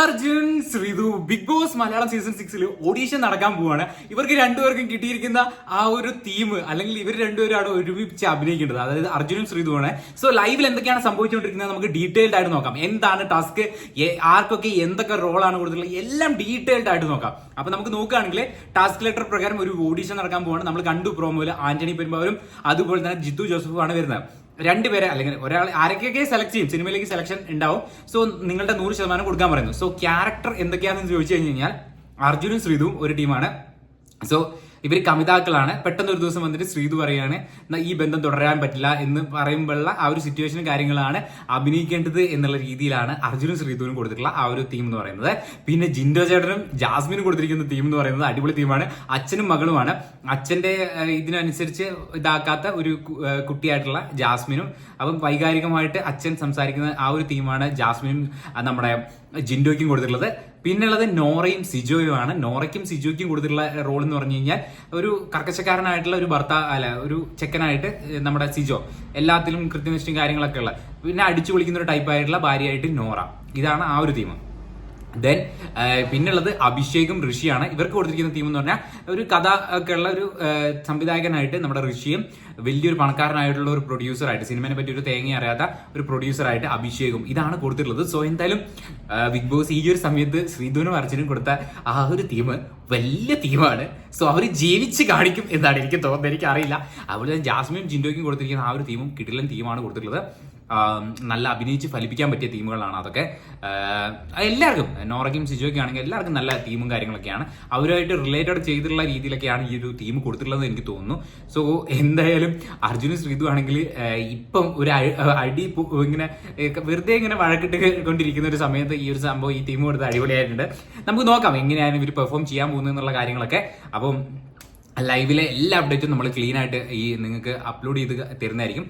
Arjun Sreethu Big Boss Malayalam season സിക്സിൽ audition നടക്കാൻ പോവാണ്. ഇവർക്ക് രണ്ടുപേർക്കും കിട്ടിയിരിക്കുന്ന ആ ഒരു തീം അല്ലെങ്കിൽ ഇവർ രണ്ടുപേരാണ് ഒരുമിച്ച് അഭിനയിക്കേണ്ടത്. അതായത് അർജുനും ശ്രീതുവാണ്. സോ ലൈവിൽ എന്തൊക്കെയാണ് സംഭവിച്ചുകൊണ്ടിരിക്കുന്നത് നമുക്ക് ഡീറ്റെയിൽഡ് ആയിട്ട് നോക്കാം. എന്താണ് ടാസ്ക് ആർക്കൊക്കെ എന്തൊക്കെ റോളാണ് കൊടുത്തിട്ടുള്ളത്? എല്ലാം ഡീറ്റെയിൽഡ് ആയിട്ട് നോക്കാം. അപ്പൊ നമുക്ക് നോക്കുകയാണെങ്കിൽ ടാസ്ക് ലെറ്റർ പ്രകാരം ഒരു ഓഡീഷൻ നടക്കാൻ പോവാണ്. നമ്മൾ കണ്ടു പ്രോമോയിൽ ആന്റണി പെരുമ്പാവരും അതുപോലെ തന്നെ ജിത്തു ജോസഫും ആണ് വരുന്നത്. രണ്ടുപേരെ അല്ലെങ്കിൽ ഒരാൾ ആരൊക്കെയൊക്കെ സെലക്ട് ചെയ്യും സിനിമയിലേക്ക് സെലക്ഷൻ ഉണ്ടാവും. സോ നിങ്ങളുടെ നൂറ് ശതമാനം കൊടുക്കാൻ പറയുന്നു. സോ ക്യാരക്ടർ എന്തൊക്കെയാണെന്ന് ചോദിച്ചു കഴിഞ്ഞു കഴിഞ്ഞാൽ അർജുനും ശ്രീതുവും ഒരു ടീമാണ് സോ ഇവർ കമിതാക്കളാണ്. പെട്ടെന്ന് ഒരു ദിവസം വന്നിട്ട് ശ്രീതു പറയാണ് "ന്നാ ഈ ബന്ധം തുടരാൻ പറ്റില്ല എന്ന് പറയുമ്പോഴുള്ള ആ ഒരു സിറ്റുവേഷനും കാര്യങ്ങളാണ് അഭിനയിക്കേണ്ടത് എന്നുള്ള രീതിയിലാണ് അർജുനും ശ്രീതുവിനും കൊടുത്തിട്ടുള്ള ആ ഒരു തീം എന്ന് പറയുന്നത്. പിന്നെ ജിൻഡോ ചേട്ടനും ജാസ്മിനും കൊടുത്തിരിക്കുന്ന തീം എന്ന് പറയുന്നത് അടിപൊളി തീമാണ് അച്ഛനും മകളുമാണ്. അച്ഛന്റെ ഇതിനനുസരിച്ച് ഇതാക്കാത്ത ഒരു കുട്ടിയായിട്ടുള്ള ജാസ്മിനും അപ്പം വൈകാരികമായിട്ട് അച്ഛൻ സംസാരിക്കുന്ന ആ ഒരു തീമാണ് ജാസ്മിനും നമ്മുടെ ജിൻഡോയ്ക്കും കൊടുത്തിട്ടുള്ളത്. പിന്നുള്ളത് നോറയും സിജോയും ആണ്. നോറയ്ക്കും സിജോയ്ക്കും കൊടുത്തിട്ടുള്ള റോൾ എന്ന് പറഞ്ഞു കഴിഞ്ഞാൽ ഒരു കർക്കശക്കാരനായിട്ടുള്ള ഒരു ഭർത്താവ് അല്ല ഒരു ചെക്കനായിട്ട് നമ്മുടെ സിജോ. എല്ലാത്തിലും കൃത്യനിഷ്ഠയും കാര്യങ്ങളൊക്കെ ഉള്ള. പിന്നെ അടിച്ചു പൊളിക്കുന്ന ഒരു ടൈപ്പ് ആയിട്ടുള്ള ഭാര്യയായിട്ട് നോറ. ഇതാണ് ആ ഒരു തീം ദെൻ പിന്നുള്ളത് അഭിഷേകും ഋഷിയാണ്. ഇവർക്ക് കൊടുത്തിരിക്കുന്ന തീം എന്ന് പറഞ്ഞാൽ ഒരു കഥ ഒക്കെ ഉള്ള ഒരു സംവിധായകനായിട്ട് നമ്മുടെ ഋഷിയും വലിയൊരു പണക്കാരനായിട്ടുള്ള ഒരു പ്രൊഡ്യൂസറായിട്ട് സിനിമയെ പറ്റി ഒരു തേങ്ങ അറിയാത്ത ഒരു പ്രൊഡ്യൂസറായിട്ട് അഭിഷേകും ഇതാണ് കൊടുത്തിട്ടുള്ളത്. സോ എന്തായാലും ബിഗ് ബോസ് ഈ ഒരു സമയത്ത് ശ്രീധുവിനും അർജുനും കൊടുത്ത ആ ഒരു തീം വലിയ തീമാണ് സോ അവർ ജീവിച്ച് കാണിക്കും എന്നാണ് എനിക്ക് തോന്നുന്നത്. എനിക്കറിയില്ല. അതുപോലെ തന്നെ ജാസ്മിനും ജിൻഡോയ്ക്കും കൊടുത്തിരിക്കുന്ന ആ ഒരു തീമും കിടിലൻ തീമാണ് കൊടുത്തിട്ടുള്ളത്. നല്ല അഭിനയിച്ച് ഫലിപ്പിക്കാൻ പറ്റിയ ടീമുകളാണ് അതൊക്കെ. എല്ലാവർക്കും നോറയ്ക്കും സിജോയ്ക്കും ആണെങ്കിൽ എല്ലാവർക്കും നല്ല ടീമും കാര്യങ്ങളൊക്കെയാണ്. അവരുമായിട്ട് റിലേറ്റഡ് ചെയ്തിട്ടുള്ള രീതിയിലൊക്കെയാണ് ഈ ഒരു ടീം കൊടുത്തിട്ടുള്ളത് എനിക്ക് തോന്നുന്നു. സോ എന്തായാലും അർജുനും ശ്രീതു ആണെങ്കിൽ ഇപ്പം ഒരു അടി ഇങ്ങനെ വെറുതെ ഇങ്ങനെ വഴക്കിട്ട് കൊണ്ടിരിക്കുന്ന ഒരു സമയത്ത് ഈ ഒരു സംഭവം ഈ ടീം കൊടുത്ത് അടിപൊളിയായിട്ടുണ്ട്. നമുക്ക് നോക്കാം എങ്ങനെയാണ് ഇവർ പെർഫോം ചെയ്യാൻ പോകുന്നത് എന്നുള്ള കാര്യങ്ങളൊക്കെ. അപ്പം ലൈവിലെ എല്ലാ അപ്ഡേറ്റും നമ്മൾ ക്ലീൻ ആയിട്ട് ഈ നിങ്ങൾക്ക് അപ്ലോഡ് ചെയ്ത് തരുന്നതായിരിക്കും.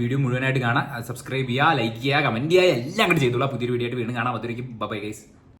വീഡിയോ മുഴുവനായിട്ട് കാണാം. സബ്സ്ക്രൈബ് ചെയ്യുക ലൈക്ക് ചെയ്യുക കമന്റ് ചെയ്യുക എല്ലാം കൂടി ചെയ്തോളാം. പുതിയൊരു വീഡിയോ ആയിട്ട് വീണ്ടും കാണാം. അതൊരിക്കും ബൈ ഗൈസ്